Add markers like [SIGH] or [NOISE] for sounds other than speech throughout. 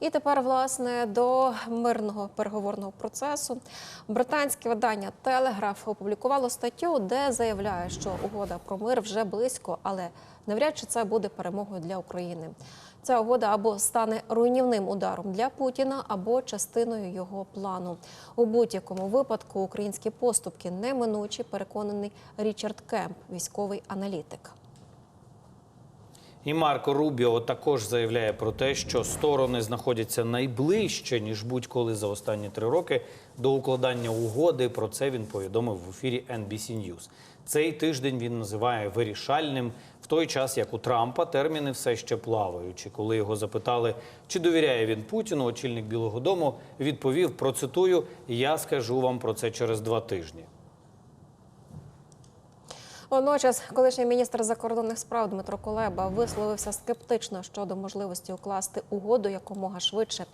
І тепер, власне, до мирного переговорного процесу британське видання Телеграф опублікувало статтю, де заявляє, що угода про мир вже близько, але навряд чи це буде перемогою для України. Ця угода або стане руйнівним ударом для Путіна, або частиною його плану. У будь-якому випадку українські поступки неминучі, переконаний Річард Кемп, військовий аналітик. І Марко Рубіо також заявляє про те, що сторони знаходяться найближче ніж будь-коли за останні три роки до укладання угоди. Про це він повідомив в ефірі NBC News. Цей тиждень він називає вирішальним в той час, як у Трампа терміни все ще плаваючі. Коли його запитали, чи довіряє він Путіну, очільник Білого Дому відповів: процитую: Я скажу вам про це через два тижні. Водночас, колишній міністр закордонних справ Дмитро Кулеба висловився скептично щодо можливості укласти угоду якомога швидше.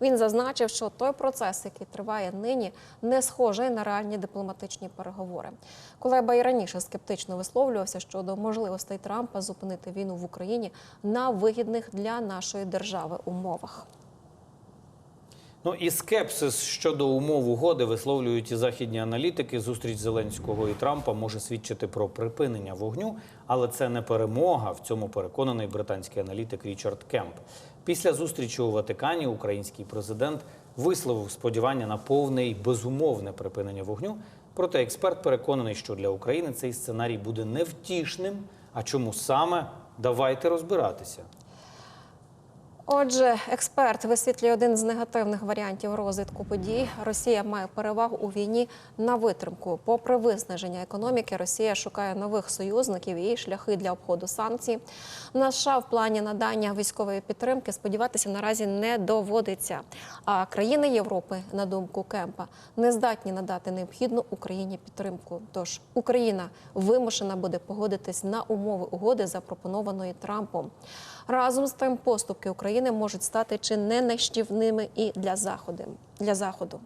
Він зазначив, що той процес, який триває нині, не схожий на реальні дипломатичні переговори. Кулеба і раніше скептично висловлювався щодо можливостей Трампа зупинити війну в Україні на вигідних для нашої держави умовах. Ну і скепсис щодо умов угоди висловлюють і західні аналітики. Зустріч Зеленського і Трампа може свідчити про припинення вогню, але це не перемога. В цьому переконаний британський аналітик Річард Кемп. Після зустрічі у Ватикані український президент висловив сподівання на повне і безумовне припинення вогню. Проте експерт переконаний, що для України цей сценарій буде невтішним. А чому саме давайте розбиратися. Отже, експерт висвітлює один з негативних варіантів розвитку подій. Росія має перевагу у війні на витримку. Попри виснаження економіки, Росія шукає нових союзників і шляхи для обходу санкцій. На США в плані надання військової підтримки сподіватися наразі не доводиться. А країни Європи, на думку Кемпа, не здатні надати необхідну Україні підтримку. Тож Україна вимушена буде погодитись на умови угоди, запропонованої Трампом. Разом з тим, поступки України можуть стати чи не нищівними і для заходу. Для заходу.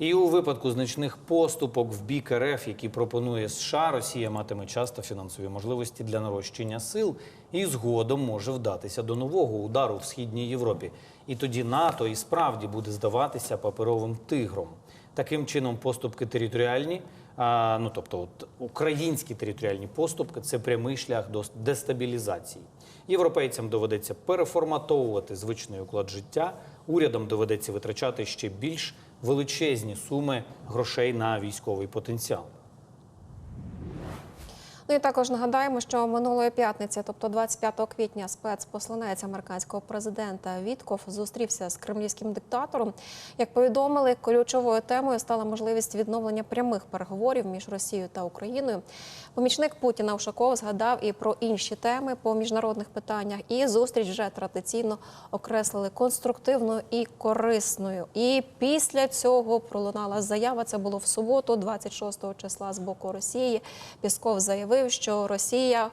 І у випадку значних поступок в бік РФ, які пропонує США, Росія матиме часто фінансові можливості для нарощення сил і згодом може вдатися до нового удару в східній Європі. І тоді НАТО і справді буде здаватися паперовим тигром. Таким чином, поступки територіальні, а, ну тобто от, українські територіальні поступки це прямий шлях до дестабілізації. Європейцям доведеться переформатовувати звичний уклад життя. Урядам доведеться витрачати ще більш величезні суми грошей на військовий потенціал. Ну і також нагадаємо, що минулої п'ятниці, тобто 25 квітня, спецпосланець американського президента Вітков зустрівся з кремлівським диктатором. Як повідомили, ключовою темою стала можливість відновлення прямих переговорів між Росією та Україною. Помічник Путіна Ушаков згадав і про інші теми по міжнародних питаннях. І зустріч вже традиційно окреслили конструктивною і корисною. І після цього пролунала заява. Це було в суботу, 26 числа з боку Росії. Пісков заявив, що Росія.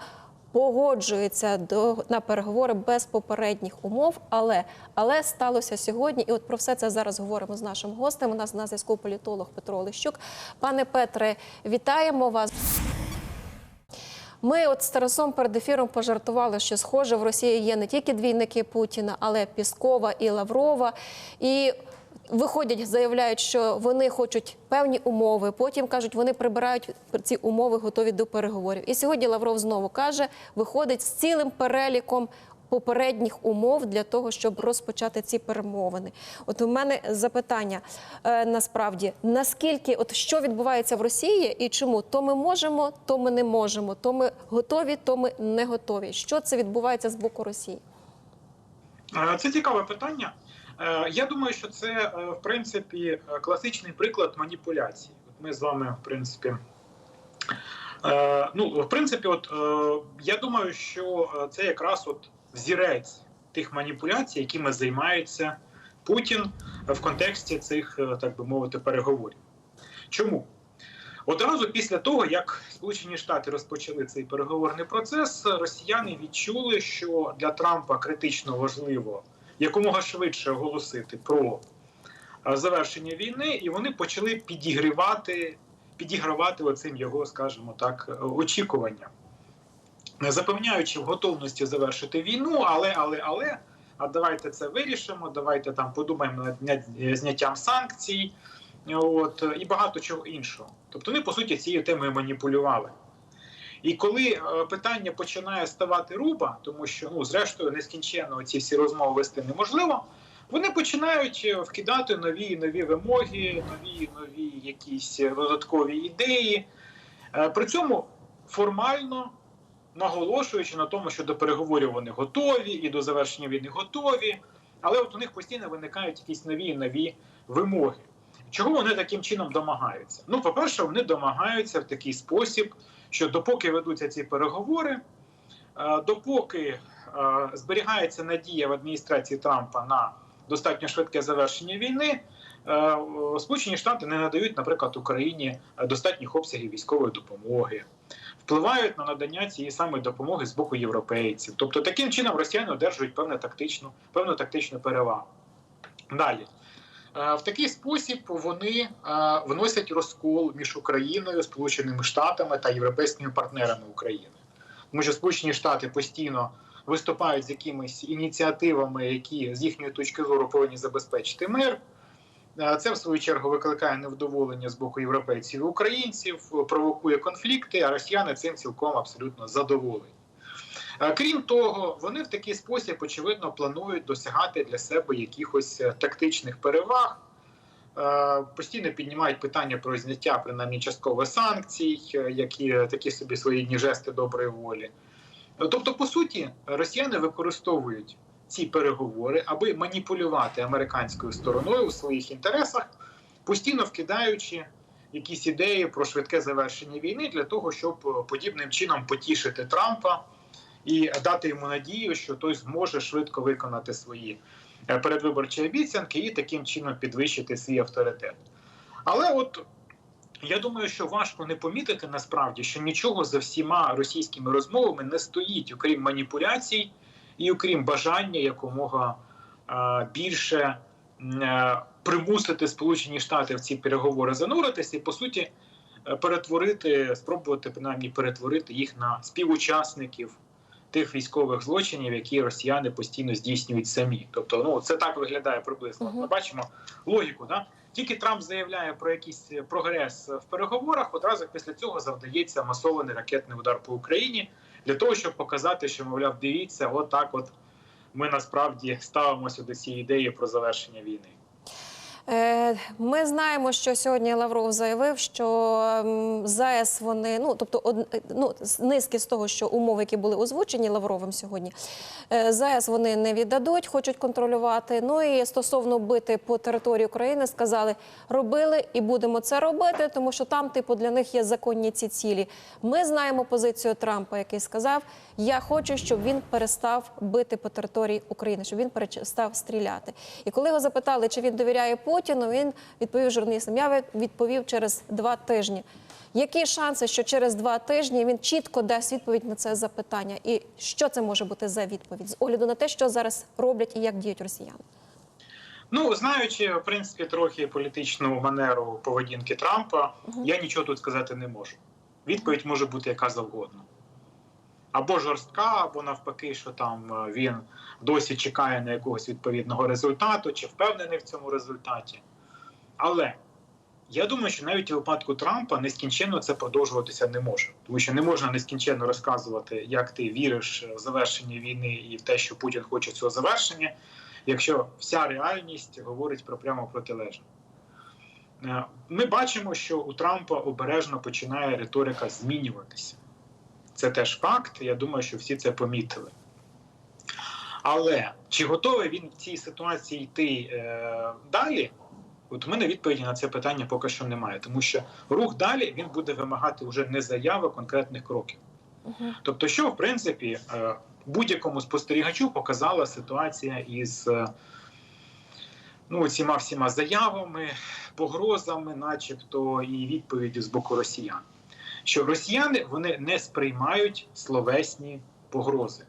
Погоджується до на переговори без попередніх умов, але але сталося сьогодні. І от про все це зараз говоримо з нашим гостем. У нас на зв'язку політолог Петро Олещук. Пане Петре, вітаємо вас. Ми от з Тарасом перед ефіром пожартували, що схоже в Росії є не тільки двійники Путіна, але Піскова і Лаврова. І виходять, заявляють, що вони хочуть певні умови. Потім кажуть, вони прибирають ці умови, готові до переговорів. І сьогодні Лавров знову каже, виходить з цілим переліком. Попередніх умов для того, щоб розпочати ці перемовини. От у мене запитання е, насправді наскільки, от що відбувається в Росії і чому то ми можемо, то ми не можемо, то ми готові, то ми не готові. Що це відбувається з боку Росії? Е, Це цікаве питання. Е, Я думаю, що це е, в принципі класичний приклад маніпуляції. Ми з вами, в принципі, е, ну в принципі, от е, я думаю, що е, це якраз от зірець тих маніпуляцій, якими займається Путін в контексті цих, е, так би мовити, переговорів. Чому? Одразу після того, як Сполучені Штати розпочали цей переговорний процес, росіяни відчули, що для Трампа критично важливо якомога швидше оголосити про е, завершення війни, і вони почали підігрівати, підігравати оцим його, скажімо так, е, очікуванням, запевняючи в готовності завершити війну, але але але А давайте це вирішимо. Давайте там подумаємо над зняттям санкцій, от і багато чого іншого. Тобто, вони по суті цією темою маніпулювали. І коли е, питання починає ставати руба, тому що ну зрештою нескінченно ці всі розмови вести неможливо. Вони починають е, вкидати нові нові вимоги, нові нові якісь е, додаткові ідеї. При цьому формально наголошуючи на тому, що до переговорів вони готові і до завершення війни готові, але от у них постійно виникають якісь нові нові вимоги. Чого вони таким чином домагаються? Ну, по-перше, вони домагаються в такий спосіб, що допоки ведуться ці переговори, е, допоки е, зберігається надія в адміністрації Трампа на достатньо швидке завершення війни, е, Сполучені Штати не надають, наприклад, Україні достатніх обсягів військової допомоги, впливають на надання цієї самої допомоги з боку європейців. Тобто, таким чином росіяни одержують певну тактичну, певну тактичну перевагу. Далі. Е, В такий спосіб вони е, вносять розкол між Україною, Сполученими Штатами та європейськими партнерами України. Тому що Сполучені Штати постійно виступають з якимись ініціативами, які з їхньої точки зору повинні забезпечити мир. Е, Це в свою чергу викликає невдоволення з боку європейців і українців, провокує конфлікти, а росіяни цим цілком абсолютно задоволені. Е, Крім того, вони в такий спосіб, очевидно, планують досягати для себе якихось е, тактичних переваг. Е, Постійно піднімають питання про зняття принаймні частково санкцій, які такі собі своєрідні жести доброї волі. Тобто, по суті, росіяни використовують ці переговори, аби маніпулювати американською стороною у своїх інтересах, постійно вкидаючи якісь ідеї про швидке завершення війни для того, щоб подібним чином потішити Трампа і дати йому надію, що той зможе швидко виконати свої е, передвиборчі обіцянки і таким чином підвищити свій авторитет. Але от я думаю, що важко не помітити насправді, що нічого за всіма російськими розмовами не стоїть, окрім маніпуляцій і окрім бажання якомога е, більше е, примусити Сполучені Штати в ці переговори зануритися і по суті перетворити, спробувати принаймні перетворити їх на співучасників тих військових злочинів, які росіяни постійно здійснюють самі. Тобто, ну це так виглядає приблизно. Ми бачимо логіку. Да? Тільки Трамп заявляє про якийсь прогрес в переговорах. Одразу після цього завдається масований ракетний удар по Україні для того, щоб показати, що мовляв, дивіться, отак, от ми насправді ставимося до цієї ідеї про завершення війни. Е, Ми знаємо, що сьогодні Лавров заявив, що ЗАЕС вони, ну тобто, од- ну низки з того, що умови, які були озвучені Лавровим сьогодні, е, ЗАЕС вони не віддадуть, хочуть контролювати. Ну і стосовно бити по території України, сказали, робили і будемо це робити, тому що там, типу, для них є законні ці цілі. Ми знаємо позицію Трампа, який сказав: Я хочу, щоб він перестав бити по території України, щоб він перестав стріляти. І коли його запитали, чи він довіряє Путіну, він відповів журналістам: Я відповів через два тижні. Які шанси, що через два тижні він чітко дасть відповідь на це запитання? І що це може бути за відповідь з огляду на те, що зараз роблять і як діють росіяни? Ну, знаючи, в принципі, трохи політичну манеру поведінки Трампа, Мгм. я нічого тут сказати не можу. Відповідь може бути яка завгодно. Або жорстка, або навпаки, що там е, він досі чекає на якогось відповідного результату, чи впевнений в цьому результаті. Але я думаю, що навіть у випадку Трампа нескінченно це продовжуватися не може. Тому що не можна нескінченно розказувати, як ти віриш в завершення війни і в те, що Путін хоче цього завершення, якщо вся реальність говорить про прямо протилежне. Е, Ми бачимо, що у Трампа обережно починає риторика змінюватися. Це теж факт. Я думаю, що всі це помітили. Але чи готовий він в цій ситуації йти е, далі? От у мене відповіді на це питання поки що немає, тому що рух далі він буде вимагати вже не заяви, конкретних кроків. Угу. Тобто, що в принципі е, будь-якому спостерігачу показала ситуація із е, ну, цими всіма заявами, погрозами, начебто, і відповіді з боку росіян. Що росіяни вони не сприймають словесні погрози.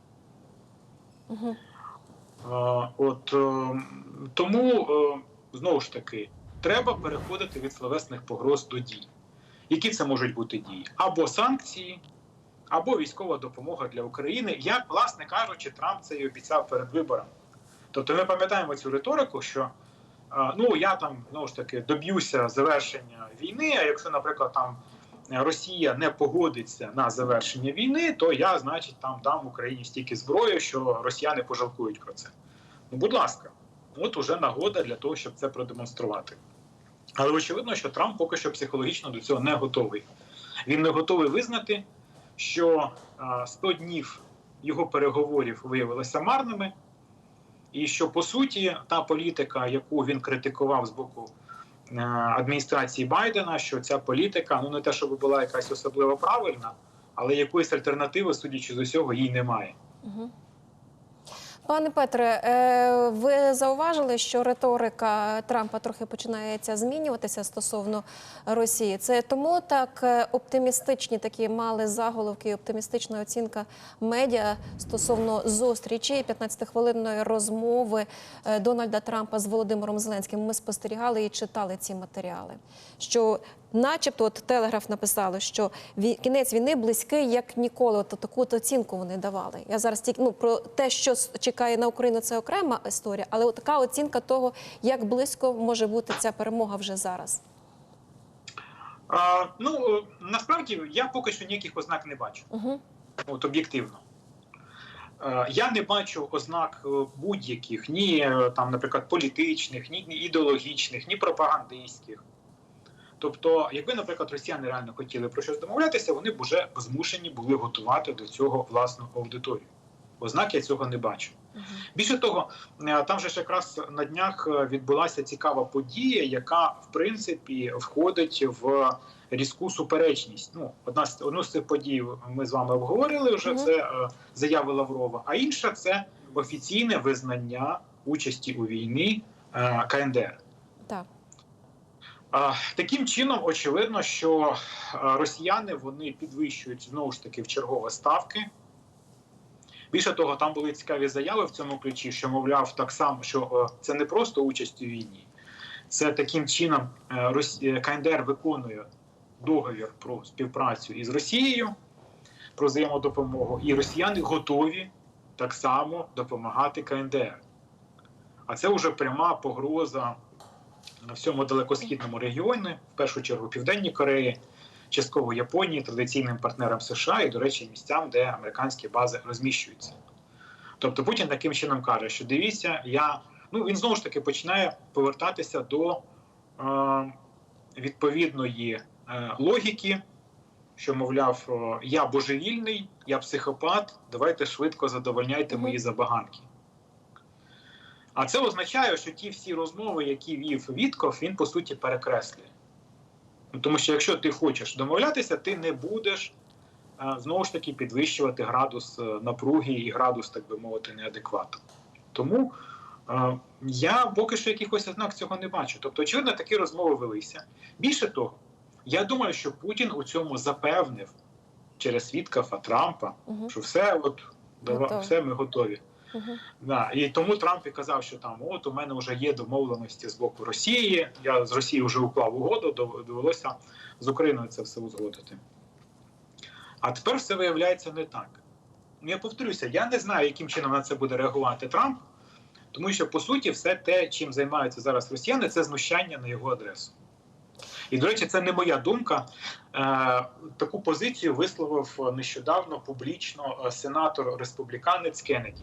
Угу. От е, тому е, знову ж таки треба переходити від словесних погроз до дій. Які це можуть бути дії? Або санкції, або військова допомога для України, як, власне кажучи, Трамп це і обіцяв перед виборами. Тобто ми пам'ятаємо цю риторику, що е, ну я там знову ж таки доб'юся завершення війни. А якщо, наприклад, там Росія не погодиться на завершення війни, то я, значить, там дам Україні стільки зброї, що росіяни пожалкують про це. Ну, будь ласка, от уже нагода для того, щоб це продемонструвати. Але очевидно, що Трамп поки що психологічно до цього не готовий. Він не готовий визнати, що а, 100 днів його переговорів виявилися марними, і що по суті та політика, яку він критикував з боку адміністрації Байдена, що ця політика, ну не те, щоб була якась особливо правильна, але якоїсь альтернативи, судячи з усього, їй немає. Угу. Пане Петре, е, ви зауважили, що риторика Трампа трохи починається змінюватися стосовно Росії. Це тому так е, оптимістичні такі мали заголовки, і оптимістична оцінка медіа стосовно зустрічі 15-хвилинної розмови е, Дональда Трампа з Володимиром Зеленським. Ми спостерігали і читали ці матеріали. Що, начебто, от Телеграф написали, що кінець війни близький як ніколи. От таку от оцінку вони давали. Я зараз тільки ну про те, що чекає на Україну, це окрема історія, але от така оцінка того, як близько може бути ця перемога вже зараз. А, ну е, насправді я поки що ніяких ознак не бачу. Угу. От об'єктивно. Е, Я не бачу ознак е, будь-яких, ні там, наприклад, політичних, ні ідеологічних, ні пропагандистських. Тобто, якби, наприклад, росіяни реально хотіли про щось домовлятися, вони б уже змушені були готувати до цього власну аудиторію. Ознак я цього не бачу. Більше того, е, там же ж якраз на днях е, відбулася цікава подія, яка в принципі входить в різку суперечність. Ну, одна з одну з цих подій ми з вами обговорили вже. Мгм. Це е, заяви Лаврова. А інша це офіційне визнання участі у війні КНДР. Так. А, Таким чином, очевидно, що росіяни вони підвищують знову ж таки в чергове ставки. Більше того, там були цікаві заяви в цьому ключі, що мовляв, так само, що е, це не просто участь у війні, це таким чином е, е, КНДР виконує договір про співпрацю із Росією про взаємодопомогу, і росіяни готові так само допомагати КНДР. А це вже пряма погроза всьому далекосхідному регіоні, в першу чергу Південній Кореї, частково Японії, традиційним партнерам США і, до речі, місцям, де американські бази розміщуються. Тобто Путін таким чином каже, що дивіться, я ну він знову ж таки починає повертатися до е, відповідної е, логіки, що, мовляв, я божевільний, я психопат, давайте швидко задовольняйте мої забаганки. А це означає, що ті всі розмови, які вів Вітков, він по суті перекреслює. Ну, Тому що якщо ти хочеш домовлятися, ти не будеш е, знову ж таки підвищувати градус е, напруги і градус, так би мовити, неадеквату. Тому е, я поки що якихось ознак цього не бачу. Тобто, очевидно, такі розмови велися. Більше того, я думаю, що Путін у цьому запевнив через Віткафа Трампа, Угу. що все, от дава- все ми готові. Угу. Да, і тому Трамп і казав, що там от у мене вже є домовленості з боку Росії. Я з Росії вже уклав угоду, довелося з Україною це все узгодити. А тепер все виявляється не так. Ну, я повторюся, я не знаю, яким чином на це буде реагувати Трамп, тому що по суті все те, чим займаються зараз росіяни, це знущання на його адресу. І, до речі, це не моя думка. Е, таку позицію висловив нещодавно публічно е, сенатор республіканець Кеннеді.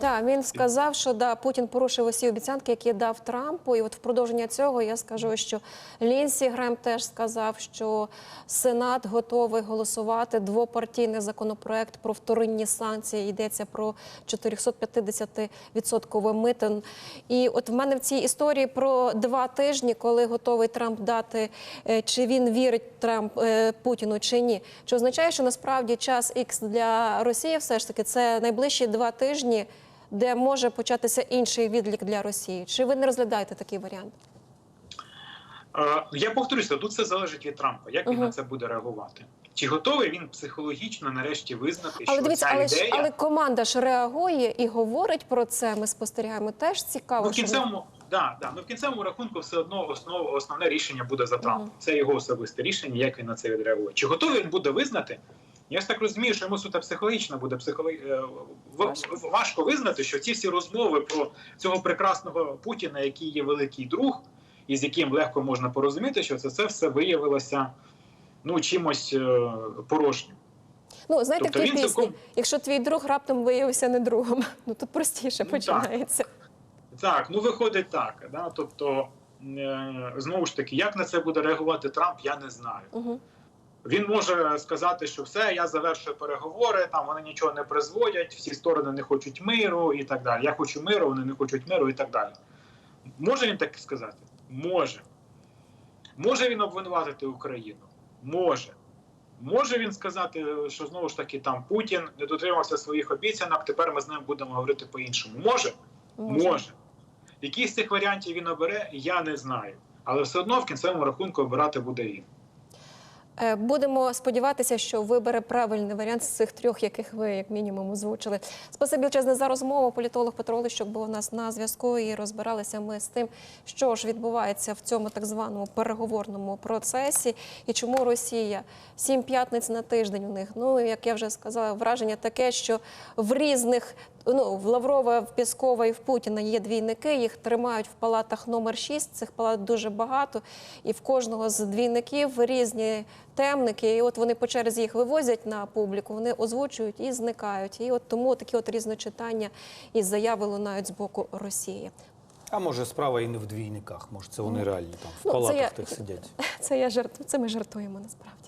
Так, він сказав, що да, Путін порушив усі обіцянки, які дав Трампу. І от в продовження цього я скажу, що Лінсі Грем теж сказав, що Сенат готовий голосувати двопартійний законопроект про вторинні санкції. Йдеться про 450% митин. І от в мене в цій історії про два тижні, коли готовий Трамп дати, е, чи він вірить Трамп е, Путіну чи ні. Чи означає, що насправді час X для Росії все ж таки це найближчі два тижні, де може початися інший відлік для Росії? Чи ви не розглядаєте такий варіант? Е, Я повторюся, тут все залежить від Трампа, як він Мгм. на це буде реагувати. Чи готовий він психологічно нарешті визнати, Але що дивіться, ця але ідея але команда ж реагує і говорить про це. Ми спостерігаємо. Теж цікаво. ну, в що- кінцевому, да, да, ну, в кінцевому рахунку все одно основ, основне рішення буде за Трампом. Мгм. Це його особисте рішення, як він на це відреагує. Чи готовий він буде визнати, Я ж так розумію, що йому суто психологічно буде психологі... е, Важко. визнати, що ці всі розмови про цього прекрасного Путіна, який є великий друг, і з яким легко можна порозуміти, що це, це все виявилося ну, чимось е, порожнім. Ну, знаєте, Тобто в тій пісні, цілком- якщо твій друг раптом виявився не другом, [LAUGHS] ну тут простіше Ну, так. починається. Так, ну виходить так. Да? Тобто, е, знову ж таки, як на це буде реагувати Трамп, я не знаю. Угу. Він може сказати, що все, я завершую переговори, там вони нічого не призводять, всі сторони не хочуть миру і так далі. Я хочу миру, вони не хочуть миру і так далі. Може він так сказати? Може. Може він обвинуватити Україну? Може. Може він сказати, що знову ж таки там Путін не дотримався своїх обіцянок, тепер ми з ним будемо говорити по-іншому. Може? Може. Який з цих варіантів він обере, я не знаю. Але все одно в кінцевому рахунку обирати буде він. Е, Будемо сподіватися, що вибере правильний варіант з цих трьох, яких ви як мінімум озвучили. Спасибі величезне за розмову. Політолог Петро Олещук був у нас на зв'язку і розбиралися ми з тим, що ж відбувається в цьому так званому переговорному процесі і чому Росія сім п'ятниць на тиждень у них. Ну як я вже сказала, враження таке, що в різних. Ну, в Лаврова, в Піскова і в Путіна є двійники, їх тримають в палатах номер 6, цих палат дуже багато, і в кожного з двійників різні темники, і от вони по черзі їх вивозять на публіку, вони озвучують і зникають. І от тому такі от різночитання і заяви лунають з боку Росії. А може справа і не в двійниках, може це вони реально там в Ну, палатах я- тих сидять. [LAUGHS] Це я жартую, це ми жартуємо насправді.